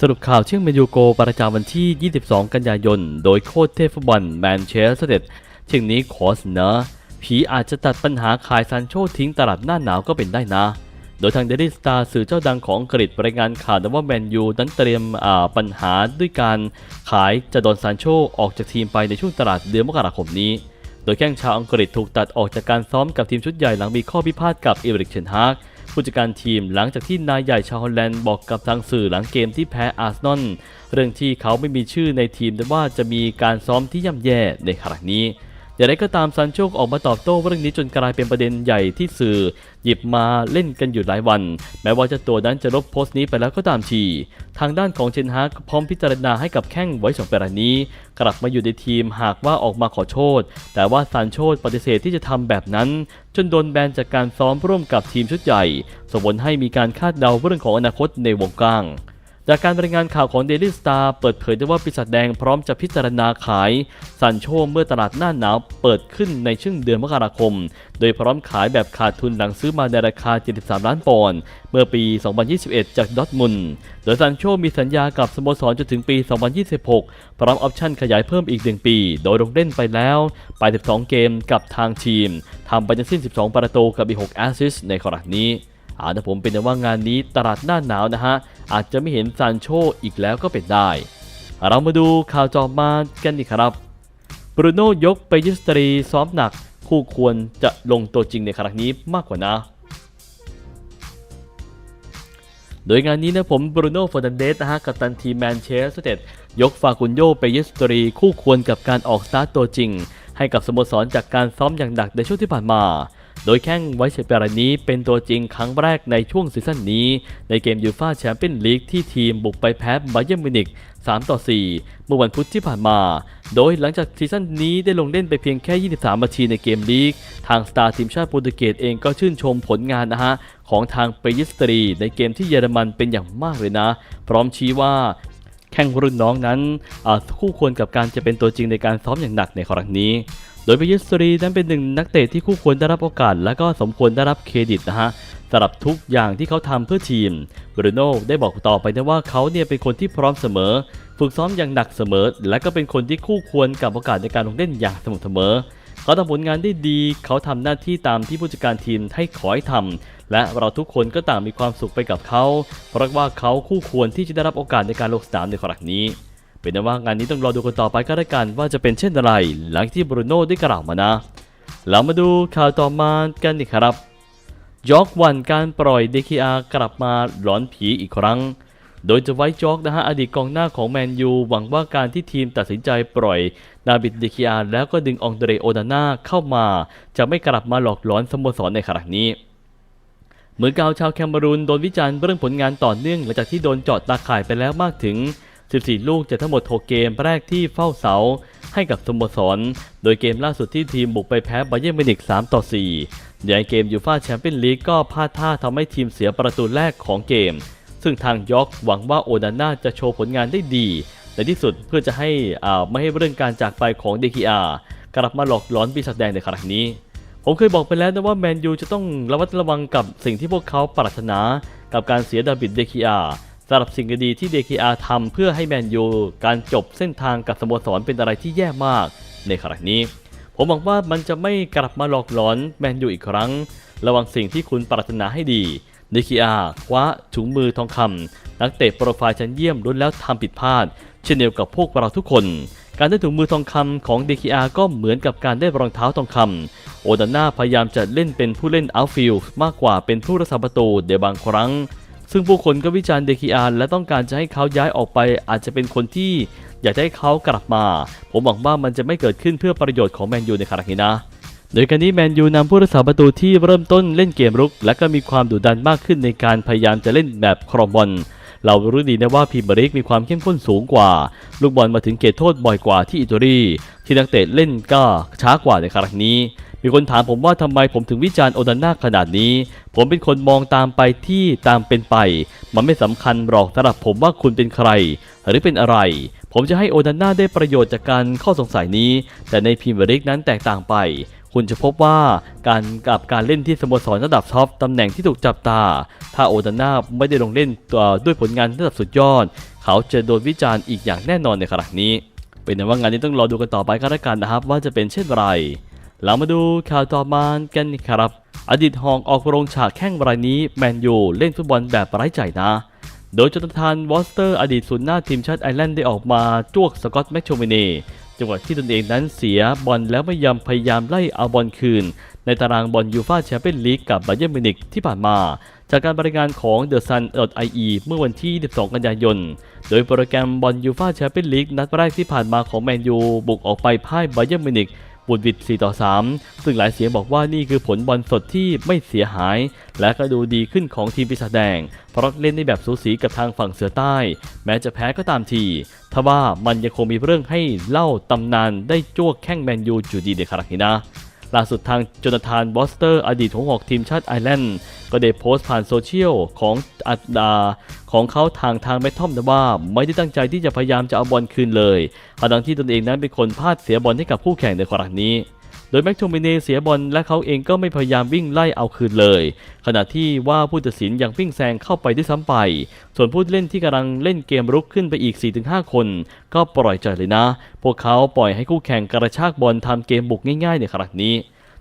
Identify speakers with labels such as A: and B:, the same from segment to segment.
A: สรุปข่าวเชื่องเมยูโกประจำวันที่ 22 กันยายน โดยโค้ชเทพฟุตบอลแมนเชสเตอร์เช่นนี้ขอเสนอผีอาจจะตัดปัญหาขายซานโชทิ้งตลาดหน้าหนาวก็เป็นได้นะ โดยทางเดลิสตาสื่อเจ้าดังของอังกฤษรายงานข่าวว่าแมนยูนั้นเตรียมปัญหาด้วยการขายจะโดนซานโชออกจากทีมไปในช่วงตลาดเดือนมกราคมนี้ โดยแข้งชาวอังกฤษถูกตัดออกจากการซ้อมกับทีมชุดใหญ่หลังมีข้อพิพาทกับเอริกเชนฮาก ผู้จัดการทีมหลังจากที่นายใหญ่ชาวฮอลแลนด์บอกกับทางสื่อหลังเกมที่แพ้อาร์เซนอลเรื่องที่เขาไม่มีชื่อในทีมแต่ว่าจะมีการซ้อมที่ย่ำแย่ในครั้งนี้ อย่างไรก็ตามซันโชออกมาตอบโต้เรื่องนี้จนกลายเป็นประเด็นใหญ่ที่สื่อ หยิบมาเล่นกันอยู่หลายวัน แม้ว่าจะตัวนั้นจะลบโพสต์นี้ไปแล้วก็ตามที ทางด้านของเชนฮากพร้อมพิจารณาให้กับแข้งไว้สองเปรายนี้ กลับมาอยู่ในทีมหากว่าออกมาขอโทษ แต่ว่าซานโชปฏิเสธที่จะทำแบบนั้น จนโดนแบนจากการซ้อมร่วมกับทีมชุดใหญ่ส่งผลให้มีการคาดเดาเรื่องของอนาคตในวงกลาง จากการรายงานข่าวของ Daily Star เปิดเผยได้ว่าปีศาจแดงพร้อมจะพิจารณาขายซันโชเมื่อตลาดหน้าหนาวเปิดขึ้นในช่วงเดือนมกราคม โดยพร้อมขายแบบขาดทุนหลังซื้อมาในราคา 73 ล้านปอนด์เมื่อปี 2021 จากดอทมุนโดยซันโชมีสัญญากับสโมสรจนถึงปี 2026 พร้อมออปชั่นขยายเพิ่มอีก 1 ปี โดยลงเล่นไปแล้ว82เกมกับทางทีมทำไปทั้งสิ้น 12 ประตูกับอีก 6 แอสซิสต์ในครั้งนี้ อาถ้าผมเป็นแต่ว่างานนี้ตลาดหน้าหนาวนะฮะ อาจจะไม่เห็นซานโชอีกแล้วก็เป็นได้ เรามาดูข่าวจอมากันดีครับบรูโน่ยกไปยึดสตรีซ้อมหนัก คู่ควรจะลงตัวจริงในครั้งนี้มากกว่านะ โดยงานนี้นะผมบรูโน่ฟอร์นันเดสนะฮะกับตันทีมแมนเชสเตอร์ยกฟากุนโยไปยึดสตรี คู่ควรกับการออกสตาร์ทตัวจริง ให้กับสโมสรจากการซ้อมอย่างหนักในช่วงที่ผ่านมา โดยแข้งไวเชเปรานี้เป็นตัวจริงครั้งแรกในช่วงซีซั่นนี้ ในเกมยูฟ่าแชมเปี้ยนลีกที่ทีมบุกไปแพ้ไบเยอร์มิวนิก3ต่อ 4 เมื่อวันพุธที่ผ่านมา โดยหลังจากซีซั่นนี้ได้ลงเล่นไปเพียงแค่ 23 นาทีในเกมลีก ทางสตาร์ทีมชาติโปรตุเกสเองก็ชื่นชมผลงานนะฮะ ของทางเปยิสตรีในเกมที่เยอรมันเป็นอย่างมากเลยนะ พร้อมชี้ว่า แข้งรุ่นน้องนั้นคู่ควรกับการจะเป็นตัวจริงในการซ้อมอย่างหนักในครั้งนี้ โดยเปยิสตรีนั้นเป็นหนึ่งนักเตะที่คู่ควรได้รับโอกาส และก็สมควรได้รับเครดิตนะฮะสำหรับทุกอย่างที่เขาทำเพื่อทีมบรูโน่ได้บอกต่อไปนะว่าเขาเนี่ยเป็นคนที่พร้อมเสมอ ฝึกซ้อมอย่างหนักเสมอ และก็เป็นคนที่คู่ควรกับโอกาสในการลงเล่นอย่างสม่ำเสมอ เขาทำผลงานได้ดี เขาทำหน้าที่ตามที่ผู้จัดการทีมให้ขอให้ทำและเราทุกคนก็ต่างมีความสุขไปกับเขา เพราะว่าเขาคู่ควรที่จะได้รับโอกาสในการลงสนามในครั้งนี้ เป็นนว่างานนี้ต้องรอดูกันต่อไปก็แล้วกันว่าจะเป็นเช่นไร หลังที่บรูโน่ได้กล่าวมานะ เรามาดูข่าวต่อมากันดีครับยอกวันการปล่อย DKR กลับมาหลอนผีอีกครั้ง โดยจะไว้จ็อกนะฮะอดีตกองหน้าของแมนยูหวังว่าการที่ทีมตัดสินใจปล่อยนาบิด DKR แล้วก็ดึงองเดรโอนาน่าเข้ามา จะไม่กลับมาหลอกหลอนสโมสรในครั้งนี้เหมือนกาวชาวแคมเบรูนโดนวิจารณ์เรื่องผลงานต่อเนื่องหลังจากที่โดนเจาะตาข่ายไปแล้วมากถึง 14 ลูกจากทั้งหมด 6 เกมแรกที่เฝ้าเสาให้กับสโมสร โดยเกมล่าสุดที่ทีมบุกไปแพ้ไบเยร์นมิวนิก3ต่อ4ในเกมยูฟ่าแชมเปี้ยนลีกก็พลาดท่าทำให้ทีมเสียประตูแรกของเกม ซึ่งทางยอกหวังว่าโอนาน่าจะโชว์ผลงานได้ดี ในที่สุดเพื่อจะให้อ่าไม่ให้เรื่องการจากไปของ DKR กลับมาหลอกหลอนปีศาจแดงในครั้งนี้ ผมเคยบอกไปแล้วนะว่าแมนยูจะต้องระมัดระวังกับสิ่งที่พวกเขาปรารถนา กับการเสียดาบิดเดคีอาสำหรับสิ่งดีที่เดคีอาทำเพื่อให้แมนยูการจบเส้นทางกับสโมสรเป็นอะไรที่แย่มากในครั้งนี้ ผมหวังว่ามันจะไม่กลับมาหลอกหลอนแมนยูอีกครั้ง ระวังสิ่งที่คุณปรารถนาให้ดี เดคีอาคว้าถุงมือทองคำนักเตะโปรไฟล์ชั้นเยี่ยมล้วนแล้วทำผิดพลาด เช่นเดียวกับพวกเราทุกคน การได้ถุงมือทองคำของ DKR ก็เหมือนกับการได้รองเท้าทองคำโอดาน่าพยายามจะเล่นเป็นผู้เล่นอัลฟิลมากกว่าเป็นผู้รักษาประตูเดี๋ยวบางครั้ง ซึ่งผู้คนก็วิจารณ์ DKR และต้องการจะให้เขาย้ายออกไปอาจจะเป็นคนที่อยากให้เขากลับมา ผมหวังว่ามันจะไม่เกิดขึ้นเพื่อประโยชน์ของแมนยูในครั้งนี้นะ โดยการนี้แมนยูนำผู้รักษาประตูที่เริ่มต้นเล่นเกมรุก และก็มีความดุดันมากขึ้นในการพยายามจะเล่นแบบครองบอลเรารู้ดีนะว่าพีเมียร์ลีกมีความเข้มข้นสูงกว่า ลูกบอลมาถึงเขตโทษบ่อยกว่าที่อิตาลีที่นักเตะเล่นก็ช้ากว่าในครั้งนี้ มีคนถามผมว่าทำไมผมถึงวิจารณ์โอนาน่าขนาดนี้ ผมเป็นคนมองตามไปที่ตามเป็นไป มันไม่สำคัญหรอกสำหรับผมว่าคุณเป็นใคร หรือเป็นอะไร ผมจะให้โอนาน่าได้ประโยชน์จากการข้อสงสัยนี้ แต่ในพรีเมียร์ลีกนั้นแตกต่างไป คุณจะพบว่าการกับการเล่นที่สโมสรระดับท็อปตำแหน่งที่ถูกจับตา ถ้าโอตาน่าไม่ได้ลงเล่นตัวด้วยผลงานระดับสุดยอด เขาจะโดนวิจารณ์อีกอย่างแน่นอนในขณะนี้ เป็นว่างานนี้ต้องรอดูกันต่อไปก็แล้วกันนะครับ ว่าจะเป็นเช่นไรเรามาดูข่าวต่อมากันครับ อดีตฮองออกโรงฉากแข้งรายนี้แมนยูเล่นฟุตบอลแบบไร้ใจนะ โดยจนทานวอสเตอร์อดีตศูนย์หน้าทีมชาติไอร์แลนด์ได้ออกมาจวกสกอตแมคโชมินีจังหวะที่ตนเองนั้นเสียบอลแล้วไม่ยอมพยายามไล่เอาบอลคืน ในตารางบอลยูฟาแชมเปี้ยนลีกกับไบเย r n มิวนิกที่ผ่านมา จากการบริการของ The Sun IE เมื่อวันที่ 12 กันยายน โดยโปรแกรมบอลยูฟาแชมเปี้ยนลีกนัดแรกที่ผ่านมาของแมนยูบุกออกไปพ่ายไบเย r n มิวนิก บุดวิด4ต่อ 3 ซึ่งหลายเสียงบอกว่านี่คือผลบอลสดที่ไม่เสียหาย และก็ดูดีขึ้นของทีมปีศาจแดง เพราะเล่นได้แบบสูสีกับทางฝั่งเสือใต้ แม้จะแพ้ก็ตามทีทว่ามันยังคงมีเรื่องให้เล่าตำนานได้จ้วกแข้งแมนยูจุดดีเดครั้งนี้นะ ล่าสุดทางจนาธานบอสเตอร์ อดีตหัวหอกทีมชาติไอร์แลนด์ก็ได้โพสต์ผ่านโซเชียลของอัดดาของเขาทางทางแมททอมนะว่า ไม่ได้ตั้งใจที่จะพยายามจะเอาบอลคืนเลยขณะที่ตนเองนั้นเป็นคนพลาดเสียบอลให้กับคู่แข่งในครั้งนี้ ดยแม็กโทมิเนเสียบอลและเขาเองก็ไม่พยายามวิ่งไล่เอาคืนเลย ขณะที่ว่าผู้ตัดสินยังวิ่งแซงเข้าไปด้วยซ้ำไป ส่วนผู้เล่นที่กำลังเล่นเกมรุกขึ้นไปอีก 4-5 คน ก็ปล่อยใจเลยนะ พวกเขาปล่อยให้คู่แข่งกระชากบอลทำเกมบุกง่ายๆในครั้งนี้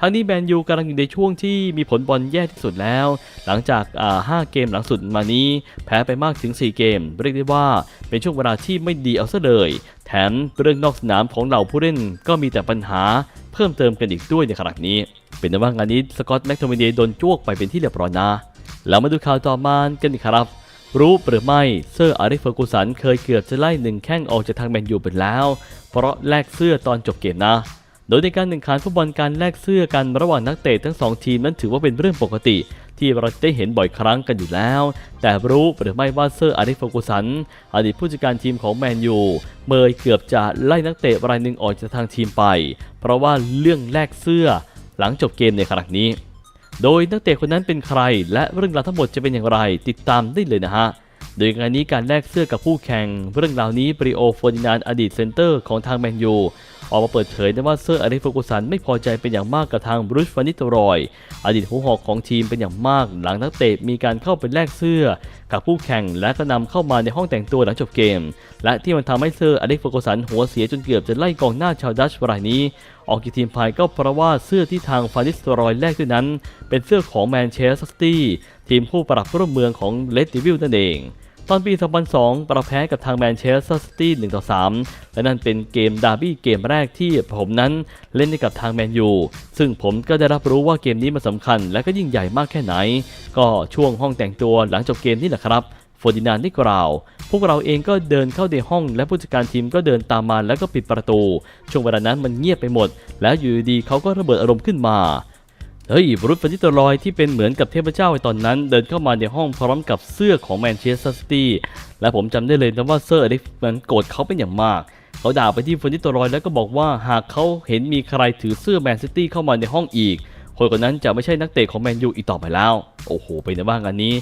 A: ทั้งนี้แมนยูกำลังอยู่ในช่วงที่มีผลบอลแย่ที่สุดแล้ว หลังจาก 5 เกมหลังสุดมานี้ แพ้ไปมากถึง 4 เกม เรียกได้ว่าเป็นช่วงเวลาที่ไม่ดีเอาซะเลย แถมเรื่องนอกสนามของเหล่าผู้เล่นก็มีแต่ปัญหาเพิ่มเติมกันอีกด้วยในขณะนี้ เป็นแต่ว่างานนี้สกอตแม็กโทมิเนโดนจ้วกไปเป็นที่เรียบร้อยนะ แล้วมาดูข่าวต่อมากันอีกครับรู้หรือไม่เซอร์อาริฟเฟอร์กูสันเคยเกือบจะไล่หนึ่งแข้งออกจากทางแมนยูไปแล้ว เพราะแลกเสื้อตอนจบเกมนะ โดยในการแข่งขันฟุตบอลการแลกเสื้อกันระหว่างนักเตะทั้งสองทีมนั้นถือว่าเป็นเรื่องปกติ ที่เราได้เห็นบ่อยครั้งกันอยู่แล้ว แต่รู้หรือไม่ว่าเซอร์อาริฟเฟอร์กูสัน อดีตผู้จัดการทีมของแมนยูเมยเกือบจะไล่นักเตะรายหนึ่งออกจากทางทีมไป เพราะว่าเรื่องแลกเสื้อ หลังจบเกมในครั้งนี้ โดยนักเตะคนนั้นเป็นใคร และเรื่องราวทั้งหมดจะเป็นอย่างไร ติดตามได้เลยนะฮะโดยงานนี้การแลกเสื้อกับคู่แข่ง เรื่องราวนี้บริโอโฟร์ดินานอดีตเซนเตอร์ของทางแมนยู ออกมาเปิดเผยนะว่าเซอร์อาริฟเฟอร์กูสันไม่พอใจเป็นอย่างมากกับทางบรูซฟานิตรอย อดีตหัวหอกของทีมเป็นอย่างมาก หลังนักเตะมีการเข้าไปแลกเสื้อ กับผู้แข่งและก็นำเข้ามาในห้องแต่งตัวหลังจบเกม และที่มันทำให้เซอร์อาริฟเฟอร์กูสันหัวเสียจนเกือบจะไล่กองหน้าชาวดัชรายนี้ ออกจากทีมภายก็เพราะว่าเสื้อที่ทางฟานิสรอยแลกด้วยนั้น เป็นเสื้อของแมนเชสเตอร์ซิตี้ทีมคู่ปรับร่วมเมืองของเลดดิวิลนั่นเอง ตอนปี 2002ประแพ้กับทางแมนเชสเตอร์ซิตี้1ต่อ3และนั่นเป็นเกมดาร์บี้เกมแรกที่ผมนั้นเล่นให้กับทางแมนยูซึ่งผมก็ได้รับรู้ว่าเกมนี้มันสำคัญและก็ยิ่งใหญ่มากแค่ไหน ก็ช่วงห้องแต่งตัวหลังจบเกมนี่แหละครับโฟร์ดินานได้กล่าว พวกเราเองก็เดินเข้าในห้อง และผู้จัดการทีมก็เดินตามมาแล้วก็ปิดประตู ช่วงเวลานั้นมันเงียบไปหมด แล้วอยู่ดีเขาก็ระเบิดอารมณ์ขึ้นมา เฮ้ยบรูซฟานิตรอยที่เป็นเหมือนกับเทพเจ้าในตอนนั้น เดินเข้ามาในห้องพร้อมกับเสื้อของแมนเชสเตอร์ซิตี้และผมจำได้เลยนะว่าเซอร์อเล็กซ์มันโกรธเขาเป็นอย่างมาก เขาด่าไปที่ฟานิตรอยแล้วก็บอกว่าหากเขาเห็นมีใครถือเสื้อแมนซิตี้เข้ามาในห้องอีก คนคนนั้นจะไม่ใช่นักเตะของแมนยูอีกต่อไปแล้ว โอ้โหไปในบ้างอันนี้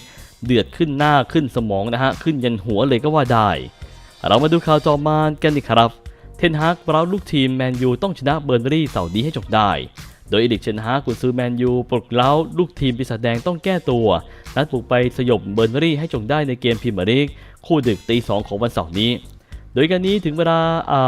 A: เดือดขึ้นหน้าขึ้นสมองนะฮะขึ้นยันหัวเลยก็ว่าได้ เรามาดูข่าวต่อมานกันดีครับ เทนฮากเราลูกทีมแมนยูต้องชนะเบอร์นรี่เสาร์นี้ให้จบได้ โดยเอดิกเชนฮากุนซือแมนยูปลุกเล้าลูกทีมปีศาจแดงต้องแก้ตัวนัดปลุกไปสยบเบอร์นรี่ให้จงได้ในเกมพรีเมียร์ลีกคู่ดึกตีสองของวันเสาร์นี้ โดยการนี้ถึงเวลา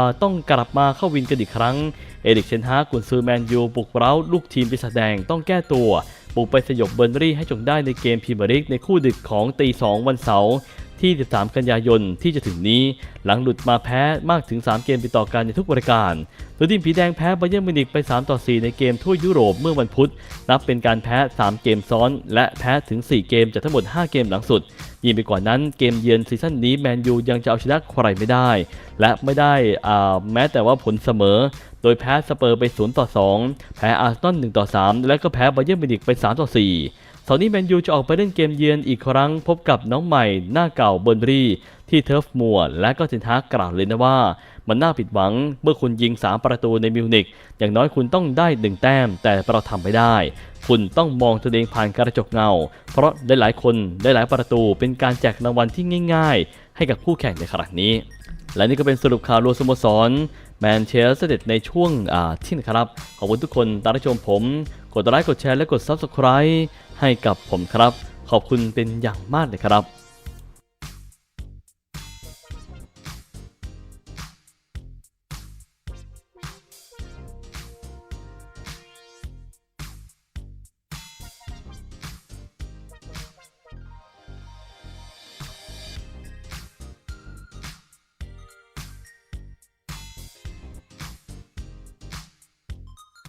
A: าต้องกลับมาเข้าวินกันอีกครั้งเอริกเชนฮากุนซือแมนยูปลุกเร้าลูกทีมปีศาจแดงต้องแก้ตัวปลุกไปสยบเบอร์นรี่ให้จงได้ในเกมพรีเมียร์ลีกในคู่ดึกของตีสองวันเสาร์ ที่ 13 กันยายนที่จะถึงนี้ หลังหลุดมาแพ้มากถึง 3 เกมติดต่อกันในทุกรายการโดยทีมผีแดงแพ้ไบเยอร์มิวนิกไป 3 ต่อ 4 ในเกมทั่วยุโรปเมื่อวันพุธ นับเป็นการแพ้ 3 เกมซ้อน และแพ้ถึง 4 เกมจากทั้งหมด 5 เกมหลังสุด ยิ่งไปกว่านั้นเกมเยือนซีซั่นนี้แมนยูยังจะเอาชนะใครไม่ได้ และไม่ได้แม้แต่ว่าผลเสมอ โดยแพ้สเปอร์ไป 0 ต่อ 2 แพ้อาร์เซนอล 1 ต่อ 3 และก็แพ้ไบเยอร์มิวนิกไป 3 ต่อ 4 เสาร์นี้แมนยูจะออกไปเล่นเกมเยือนอีกครั้งพบกับน้องใหม่หน้าเก่าเบอร์นบรีที่เทิร์ฟมัวและก็เทนฮากกล่าวเลยนะว่า มันน่าผิดหวังเมื่อคุณยิง 3 ประตูในมิวนิกอย่างน้อยคุณต้องได้ 1 แต้ม แต่เราทำไม่ได้ คุณต้องมองตัวเองผ่านกระจกเงา เพราะได้หลายคนได้หลายประตูเป็นการแจกรางวัลที่ง่าย ๆ ให้กับคู่แข่งในครั้งนี้ และนี่ก็เป็นสรุปข่าวรวมสโมสรแมนเชสเตอร์ในช่วงอาที่นะครับขอบคุณทุกคนตามรับชมผม กดไลค์กดแชร์และกด Subscribe ให้กับผมครับ ขอบคุณเป็นอย่างมากเลยครับ